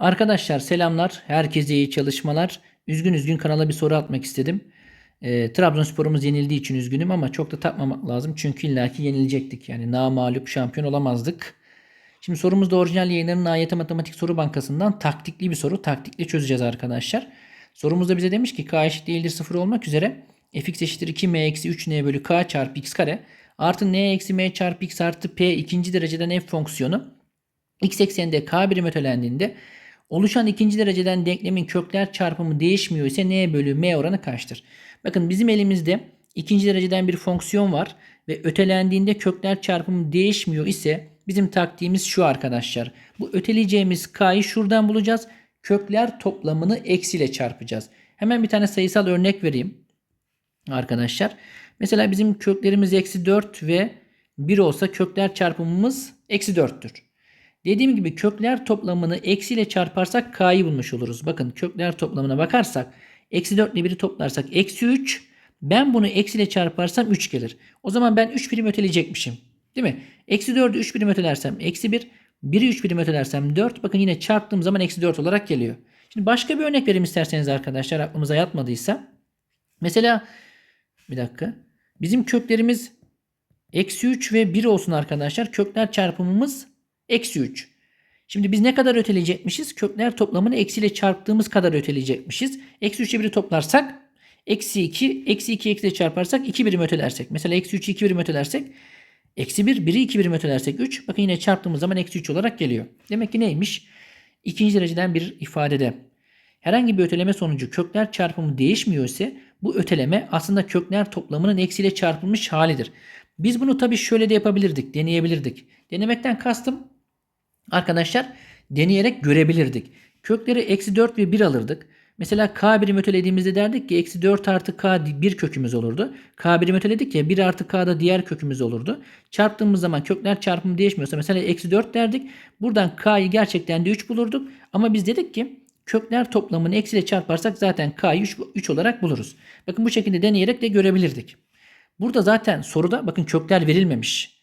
Arkadaşlar selamlar. Herkese iyi çalışmalar. Üzgün üzgün kanala bir soru atmak istedim. E, Trabzonspor'umuz yenildiği için üzgünüm ama çok da takmamak lazım. Çünkü illaki yenilecektik. Yani namalup şampiyon olamazdık. Şimdi sorumuz da orijinal yayınlarının AYT Matematik Soru Bankası'ndan taktikli bir soru. Taktikli çözeceğiz arkadaşlar. Sorumuzda bize demiş ki k eşit değildir 0 olmak üzere fx eşittir 2m eksi 3n bölü k çarpı x kare artı n eksi m çarpı x artı p ikinci dereceden f fonksiyonu x ekseninde k birim ötelendiğinde oluşan ikinci dereceden denklemin kökler çarpımı değişmiyor ise n bölü m oranı kaçtır? Bakın bizim elimizde ikinci dereceden bir fonksiyon var ve ötelendiğinde kökler çarpımı değişmiyor ise bizim taktiğimiz şu arkadaşlar. Bu öteleyeceğimiz k'yı şuradan bulacağız. Kökler toplamını eksiyle çarpacağız. Hemen bir tane sayısal örnek vereyim arkadaşlar. Mesela bizim köklerimiz eksi 4 ve 1 olsa kökler çarpımımız eksi 4'tür. Dediğim gibi kökler toplamını eksiyle çarparsak k'yı bulmuş oluruz. Bakın kökler toplamına bakarsak eksi 4 ile 1'i toplarsak eksi 3. Ben bunu eksiyle çarparsam 3 gelir. O zaman ben 3 birim öteleyecekmişim. Değil mi? Eksi 4'ü 3 birim ötelersem eksi 1. 1'i 3 birim ötelersem 4. Bakın yine çarptığım zaman eksi 4 olarak geliyor. Şimdi başka bir örnek vereyim isterseniz arkadaşlar aklımıza yatmadıysa. Mesela bir dakika. Bizim köklerimiz eksi 3 ve 1 olsun arkadaşlar. Kökler çarpımımız eksi 3. Şimdi biz ne kadar öteleyecekmişiz? Kökler toplamını eksiyle çarptığımız kadar öteleyecekmişiz. Eksi 3'e 1'i toplarsak eksi 2, eksi 2 eksiyle çarparsak 2 birim ötelersek. Mesela eksi 3'ü 2 birim ötelersek eksi 1, 1'i 2 birim ötelersek 3. Bakın yine çarptığımız zaman eksi 3 olarak geliyor. Demek ki neymiş? İkinci dereceden bir ifadede herhangi bir öteleme sonucu kökler çarpımı değişmiyor ise bu öteleme aslında kökler toplamının eksiyle çarpılmış halidir. Biz bunu tabii şöyle de yapabilirdik, deneyebilirdik. Denemekten kastım arkadaşlar deneyerek görebilirdik. Kökleri eksi 4 ve 1 alırdık. Mesela k birim ötelediğimizde derdik ki eksi 4 artı k bir kökümüz olurdu. K birim öteledik ya 1 artı k da diğer kökümüz olurdu. Çarptığımız zaman kökler çarpımı değişmiyorsa mesela eksi 4 derdik. Buradan k'yı gerçekten de 3 bulurduk. Ama biz dedik ki kökler toplamını eksiyle çarparsak zaten k'yı 3, 3 olarak buluruz. Bakın bu şekilde deneyerek de görebilirdik. Burada zaten soruda bakın kökler verilmemiş.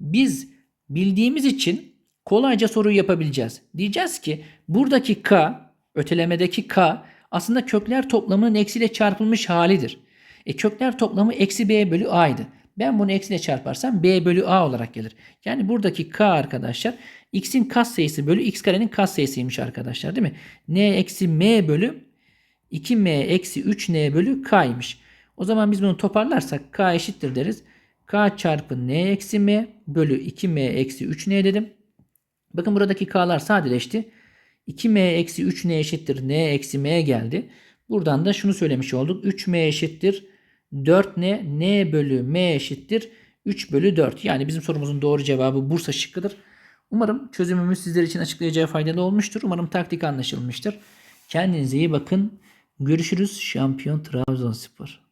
Biz bildiğimiz için kolayca soruyu yapabileceğiz. Diyeceğiz ki buradaki k, ötelemedeki k aslında kökler toplamının eksiyle çarpılmış halidir. E kökler toplamı eksi b bölü a'ydı. Ben bunu eksiyle çarparsam b bölü a olarak gelir. Yani buradaki k arkadaşlar x'in katsayısı bölü x karenin katsayısıymış arkadaşlar değil mi? n eksi m bölü 2m eksi 3n bölü k'ymış. O zaman biz bunu toparlarsak k eşittir deriz. k çarpı n eksi m bölü 2m eksi 3n dedim. Bakın buradaki k'lar sadeleşti. 2m eksi 3n eşittir n eksi m geldi. Buradan da şunu söylemiş olduk. 3m eşittir 4n n bölü m eşittir 3 bölü 4. Yani bizim sorumuzun doğru cevabı Bursa şıkkıdır. Umarım çözümümüz sizler için açıklayacağı faydalı olmuştur. Umarım taktik anlaşılmıştır. Kendinize iyi bakın. Görüşürüz. Şampiyon Trabzonspor.